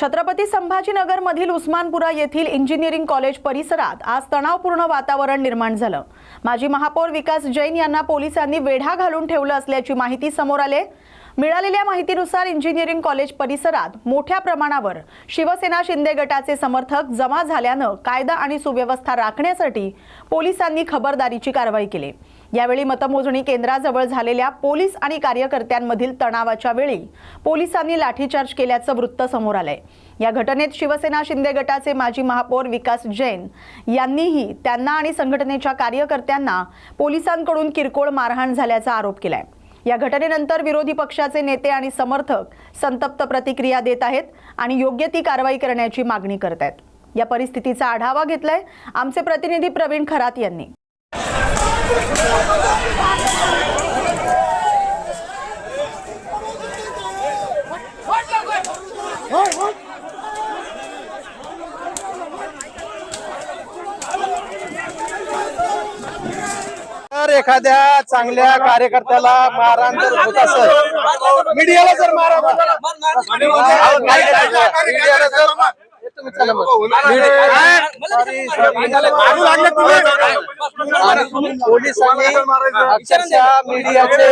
छत्रपती संभाजीनगरमधील उस्मानपुरा येथील engineering college परिसरात आज तणावपूर्ण वातावरण निर्माण झालं. माजी महापौर विकास जैन यांना पोलिसांनी वेढा घालून ठेवलं असल्याची माहिती समोर आले मिळालेल्या माहितीनुसार इंजिनिअरिंग कॉलेज परिसरात मोठ्या प्रमाणावर शिवसेना शिंदे गटाचे समर्थक जमा झाल्यानं कायदा आणि सुव्यवस्था राखण्यासाठी पोलिसांनी खबरदारीची कारवाई केली. यावेळी मतमोजणी केंद्राजवळ झालेल्या पोलीस आणि कार्यकर्त्यांमधील तणावाच्या वेळी पोलिसांनी लाठीचार्ज केल्याचं वृत्त समोर आलंय. या घटनेत शिवसेना शिंदे गटाचे माजी महापौर विकास जैन यांनीही त्यांना आणि संघटनेच्या कार्यकर्त्यांना पोलिसांकडून किरकोळ मारहाण झाल्याचा आरोप केलाय. या घटनेनंतर विरोधी पक्षाचे नेते आणि समर्थक संतप्त प्रतिक्रिया देत आहेत आणि योग्य ती कारवाई करण्याची मागणी करत आहेत. या परिस्थितीचा आढावा घेतलाय आमचे प्रतिनिधी प्रवीण खरात यांनी. एखाद्या चांगल्या कार्यकर्त्याला मारहाण जर होत असेल मीडियाला जर मारा पोलिसांनी अक्षरशः मीडियाचे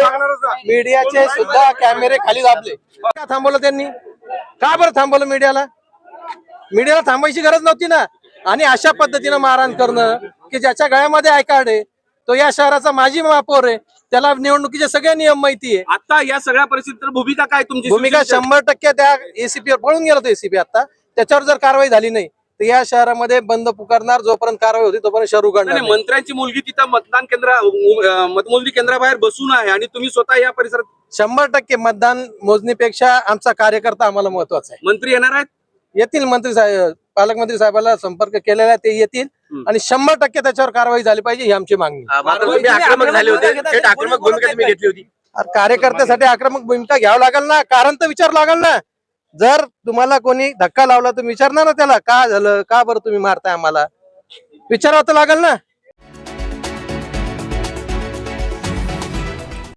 मीडियाचे सुद्धा कॅमेरे खाली दाबले. का थांबवलं त्यांनी? का बरं थांबवलं मीडियाला? मीडियाला थांबायची गरज नव्हती ना. आणि अशा पद्धतीनं मारहाण करणं की ज्याच्या गळ्यामध्ये ऐकाडे आहे तो या शहराचा माजी महापौर आहे. त्याला निवडणुकीचे सगळे नियम माहिती आहे. आता या सगळ्या परिस्थितीत भूमिका काय तुमची? भूमिका शंभर टक्के त्या एसीपी वर पळून गेला तो एसीपी आता. त्याच्यावर जर कारवाई झाली नाही तर या शहरामध्ये बंद पुकारणार जोपर्यंत कारवाई होती तोपर्यंत शहर उघडणार. मंत्र्यांची मुलगी तिथं मतदान केंद्र मतमोजणी केंद्राबाहेर बसून आहे आणि तुम्ही स्वतः या परिसरात शंभर टक्के मतदान मोजणीपेक्षा आमचा कार्यकर्ता आम्हाला महत्त्वाचा आहे. मंत्री येणार आहेत? येतील मंत्री साहेब पालकमंत्री साहेबांना संपर्क केलेला आहे ते येतील. आणि शंभर टक्के त्याच्यावर कारवाई झाली पाहिजे ही आमची मागणी. आक्रमक झाले होते. थेट आक्रमक भूमिका तुम्ही घेतली होती. अरे कार्यकर्त्यासाठी आक्रमक भूमिका घ्यावं लागेल ना. कारण तर विचार लागेल ना. जर तुम्हाला कोणी धक्का लावला तर विचारणार ना त्याला का झालं? का बरं तुम्ही मारताय आम्हाला? विचारावं तर लागेल ना.